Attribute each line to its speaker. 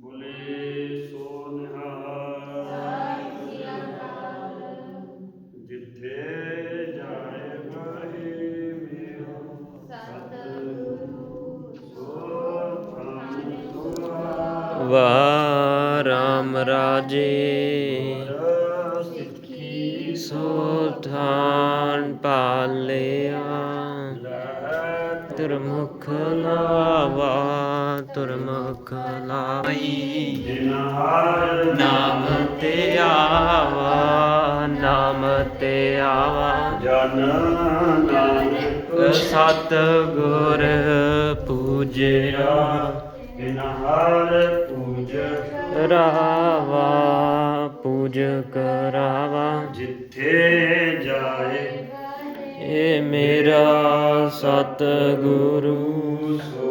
Speaker 1: ਬੋਲੇ ਸੋ ਨਿਹਾਲ। ਜਿੱਥੇ ਜਾਏ ਬਾਹੇ ਮੇਰਾ ਸਤਿਗੁਰੂ। ਸੋ ਥਾਨ ਸੁਹਾਵਾ
Speaker 2: ਵਾਹ ਰਾਮ ਰਾਜੇ।
Speaker 1: ਸਿੱਖੀ
Speaker 2: ਸੋ ਥਾਨ ਪਾਲਿਆ। ਤੁਰਮੁਖ ਲਾਵਾ। ਤੁਰਮੁਖ ਲਾਈ
Speaker 1: ਜਿਨ ਹਰ
Speaker 2: ਨਾਮ ਤੇ ਆਵਾ ਨਾਮ ਤੇ ਆਵਾ।
Speaker 1: ਜਨ ਨਾਨਕ
Speaker 2: ਸਤ ਗੁਰ ਪੂਜਿਆ
Speaker 1: ਬਿਨ ਹਰ ਪੂਜ
Speaker 2: ਰਾਵਾ ਪੂਜ ਕਰਾਵਾ।
Speaker 1: ਜਿੱਥੇ ਜਾਏ
Speaker 2: ਏ ਮੇਰਾ ਸਤ ਗੁਰੂ
Speaker 1: ਸੋ